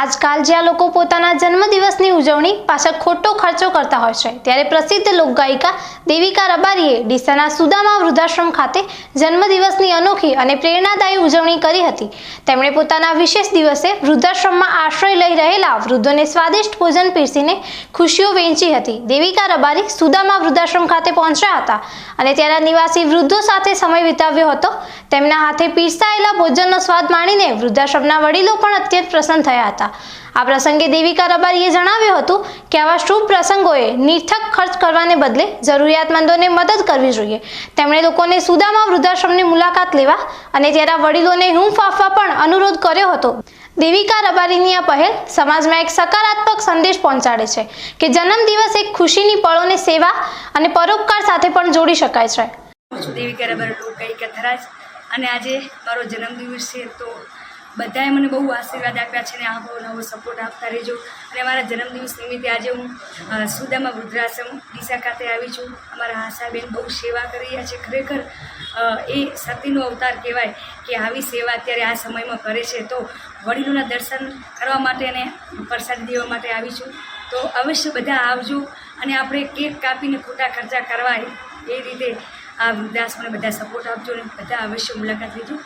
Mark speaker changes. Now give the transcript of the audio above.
Speaker 1: આજકાલ જ્યાં લોકો પોતાના જન્મદિવસની ઉજવણી પાછળ ખોટો ખર્ચો કરતા હોય છે, ત્યારે પ્રસિદ્ધ લોકગાયિકા દેવિકા રબારીએ ડીસાના સુદામા વૃદ્ધાશ્રમ ખાતે જન્મદિવસની અનોખી અને પ્રેરણાદાયી ઉજવણી કરી હતી. તેમણે પોતાના વિશેષ દિવસે વૃદ્ધાશ્રમમાં આશ્રય લઈ રહેલા વૃદ્ધોને સ્વાદિષ્ટ ભોજન પીરસીને ખુશીઓ વહેંચી હતી. દેવિકા રબારી સુદામા વૃદ્ધાશ્રમ ખાતે પહોંચ્યા હતા અને ત્યાંના નિવાસી વૃદ્ધો સાથે સમય વિતાવ્યો હતો. તેમના હાથે પીરસાયેલા ભોજનનો સ્વાદ માણીને વૃદ્ધાશ્રમના વડીલો પણ અત્યંત પ્રસન્ન થયા હતા. આ પ્રસંગે દેવિકા રબારીએ જણાવ્યું હતું કે આવા શુભ પ્રસંગોએ નિર્થક ખર્ચ કરવાને બદલે જરૂરિયાતમંદોને મદદ કરવી જોઈએ. તેમણે લોકોને સુદામા વૃદ્ધાશ્રમની મુલાકાત લેવા અને ત્યાંના વડીલોને હૂંફ આપવા પણ અનુરોધ કર્યો હતો. દેવિકા રબારીની આ પહેલ સમાજમાં એક સકારાત્મક સંદેશ પહોંચાડે છે કે જન્મદિવસ એક ખુશીની પળોને સેવા અને પરોપકાર સાથે પણ જોડી શકાય છે.
Speaker 2: દેવિકા રબારી અને આજે મારો જન્મદિવસ છે તો બધાએ મને બહુ આશીર્વાદ આપ્યા છે ને આવો નવો સપોર્ટ આપતા રહેજો. અને મારા જન્મદિવસ નિમિત્તે આજે હું સુદામા વૃદ્ધાશ્રમ, ડીસા ખાતે આવી છું. અમારા આશાબેન બહુ સેવા કરી રહ્યા છે. ખરેખર એ સતીનો અવતાર કહેવાય કે આવી સેવા અત્યારે આ સમયમાં કરે છે. તો વડીલોના દર્શન કરવા માટે અને પ્રસાદ દેવા માટે આવી છું. તો અવશ્ય બધા આવજો અને આપણે કેક કાપીને ખોટા ખર્ચા કરવા એ રીતે આ વૃદ્ધાશ્રમને બધા સપોર્ટ આપજો અને બધા અવશ્ય મુલાકાત લેજો.